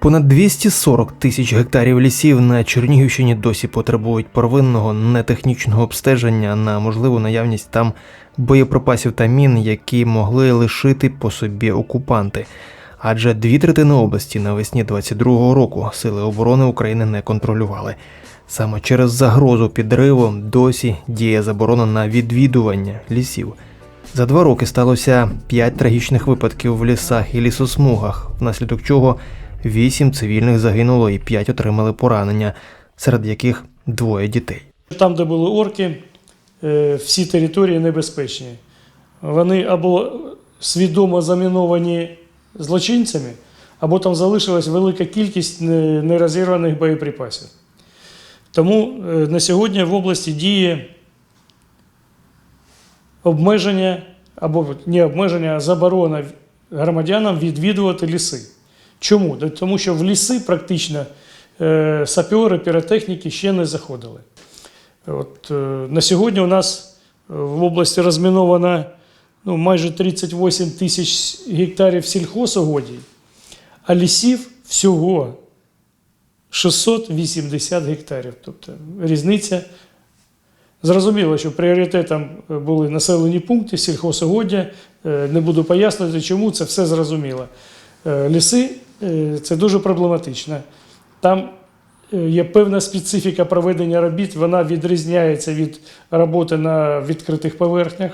Понад 240 тисяч гектарів лісів на Чернігівщині досі потребують первинного нетехнічного обстеження на можливу наявність там боєприпасів та мін, які могли лишити по собі окупанти. Адже дві третини області навесні 22-го року сили оборони України не контролювали. Саме через загрозу підриву досі діє заборона на відвідування лісів. За два роки сталося п'ять трагічних випадків в лісах і лісосмугах, внаслідок чого вісім цивільних загинуло і п'ять отримали поранення, серед яких двоє дітей. Там, де були орки, е, всі території небезпечні. Вони або свідомо заміновані злочинцями, або там залишилась велика кількість нерозірваних боєприпасів. Тому е, на сьогодні в області діє обмеження або не обмеження, а заборона громадянам відвідувати ліси. Чому? Тому що в ліси практично е, сапери, піротехніки ще не заходили. От, е, на сьогодні у нас е, в області розміновано ну, майже 38 тисяч гектарів сільхозугодій, а лісів всього 680 гектарів. Тобто різниця. Зрозуміло, що пріоритетом були населені пункти, сільхозугоддя. Не буду пояснювати, чому це все зрозуміло. Е, Ліси е, це дуже проблематично. Там е, є певна специфіка проведення робіт, вона відрізняється від роботи на відкритих поверхнях.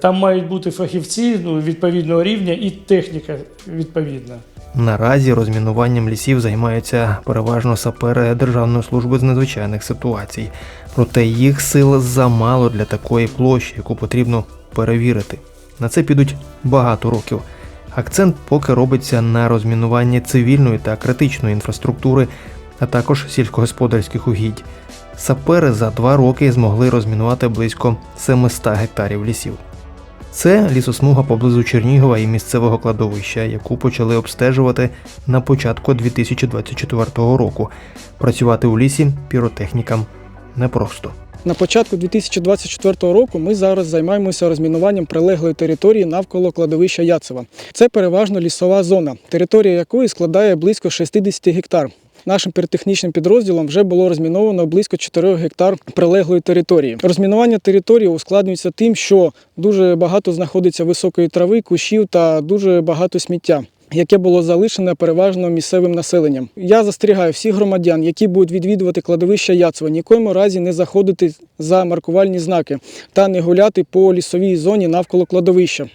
Там мають бути фахівці ну, відповідного рівня і техніка відповідна. Наразі розмінуванням лісів займаються переважно сапери Державної служби з надзвичайних ситуацій. Проте їх сил замало для такої площі, яку потрібно перевірити. На це підуть багато років. Акцент поки робиться на розмінуванні цивільної та критичної інфраструктури, а також сільськогосподарських угідь. Сапери за два роки змогли розмінувати близько 700 гектарів лісів. Це лісосмуга поблизу Чернігова і місцевого кладовища, яку почали обстежувати на початку 2024 року. Працювати у лісі піротехнікам непросто. На початку 2024 року ми зараз займаємося розмінуванням прилеглої території навколо кладовища Яцева. Це переважно лісова зона, територія якої складає близько 60 гектар. Нашим піротехнічним підрозділом вже було розміновано близько 4 гектар прилеглої території. Розмінування території ускладнюється тим, що дуже багато знаходиться високої трави, кущів та дуже багато сміття. Яке було залишене переважно місцевим населенням. Я застерігаю всіх громадян, які будуть відвідувати кладовище Яцева, нікоїм разі не заходити за маркувальні знаки та не гуляти по лісовій зоні навколо кладовища.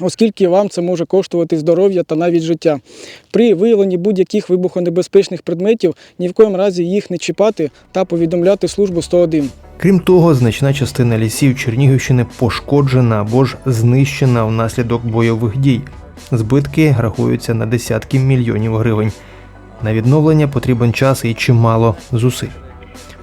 Оскільки вам це може коштувати здоров'я та навіть життя. При виявленні будь-яких вибухонебезпечних предметів ні в коїм разі їх не чіпати та повідомляти службу 101. Крім того, значна частина лісів Чернігівщини пошкоджена або ж знищена внаслідок бойових дій. Збитки рахуються на десятки мільйонів гривень. На відновлення потрібен час і чимало зусиль.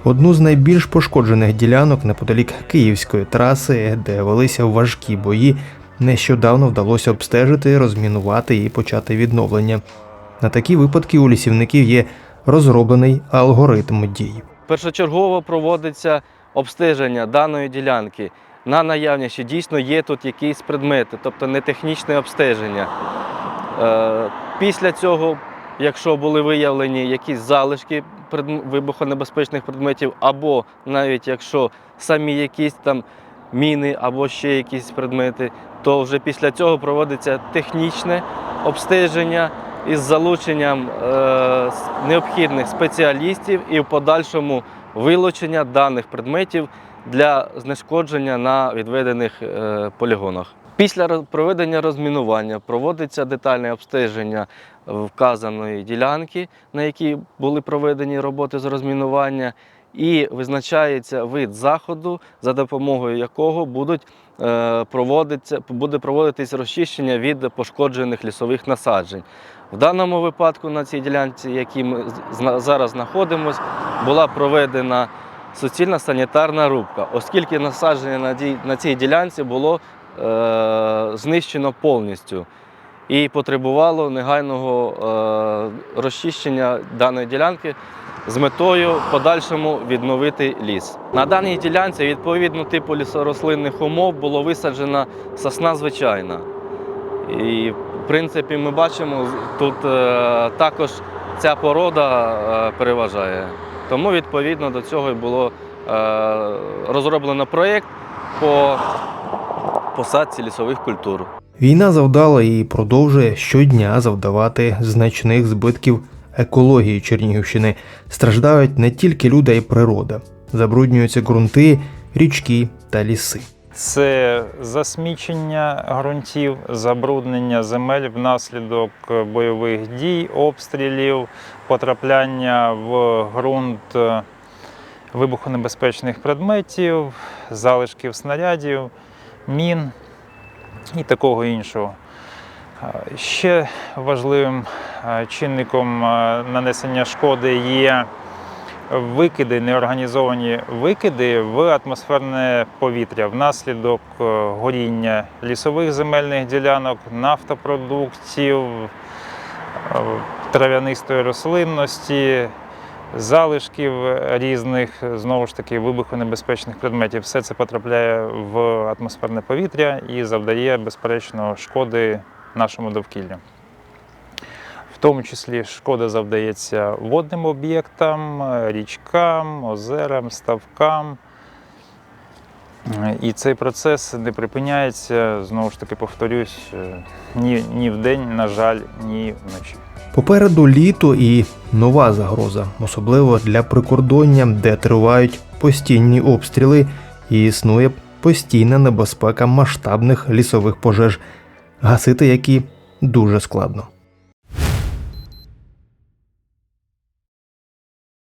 Одну з найбільш пошкоджених ділянок неподалік Київської траси, де велися важкі бої, нещодавно вдалося обстежити, розмінувати і почати відновлення. На такі випадки у лісівників є розроблений алгоритм дій. Першочергово проводиться обстеження даної ділянки. На наявність, чи дійсно є тут якісь предмети, тобто не технічне обстеження. Е, Після цього, якщо були виявлені якісь залишки вибухонебезпечних предметів, або навіть якщо самі якісь там міни або ще якісь предмети, то вже після цього проводиться технічне обстеження із залученням е, необхідних спеціалістів і в подальшому вилучення даних предметів для знешкодження на відведених е, полігонах. Після проведення розмінування проводиться детальне обстеження вказаної ділянки, на якій були проведені роботи з розмінування, і визначається вид заходу, за допомогою якого будуть е, проводиться, буде проводитись розчищення від пошкоджених лісових насаджень. В даному випадку на цій ділянці, якій ми зараз знаходимося, була проведена суцільна санітарна рубка, оскільки насадження на цій ділянці було е, знищено повністю і потребувало негайного е, розчищення даної ділянки з метою подальшому відновити ліс. На даній ділянці відповідно типу лісорослинних умов було висаджена сосна звичайна. І В принципі, ми бачимо, тут е, також ця порода е, переважає. Тому відповідно до цього і було е, розроблено проєкт по посадці лісових культур. Війна завдала і продовжує щодня завдавати значних збитків екології Чернігівщини. Страждають не тільки люди, а й природа. Забруднюються ґрунти, річки та ліси. Це засмічення ґрунтів, забруднення земель внаслідок бойових дій, обстрілів, потрапляння в ґрунт е, вибухонебезпечних предметів, залишків снарядів, мін і такого іншого. Е, Ще важливим е, чинником нанесення шкоди є викиди, неорганізовані викиди в атмосферне повітря внаслідок е, горіння лісових земельних ділянок, нафтопродуктів, е, трав'янистої рослинності, залишків різних, знову ж таки, вибухонебезпечних предметів. Все це потрапляє в атмосферне повітря і завдає, безперечно, шкоди нашому довкіллю. В тому числі шкода завдається водним об'єктам, е, річкам, озерам, ставкам. Е, І цей процес не припиняється, знову ж таки повторюсь, е, ні, ні вдень, на жаль, ні вночі. Попереду літо і нова загроза, особливо для прикордоння, де тривають постійні обстріли і існує постійна небезпека масштабних лісових пожеж, гасити які дуже складно.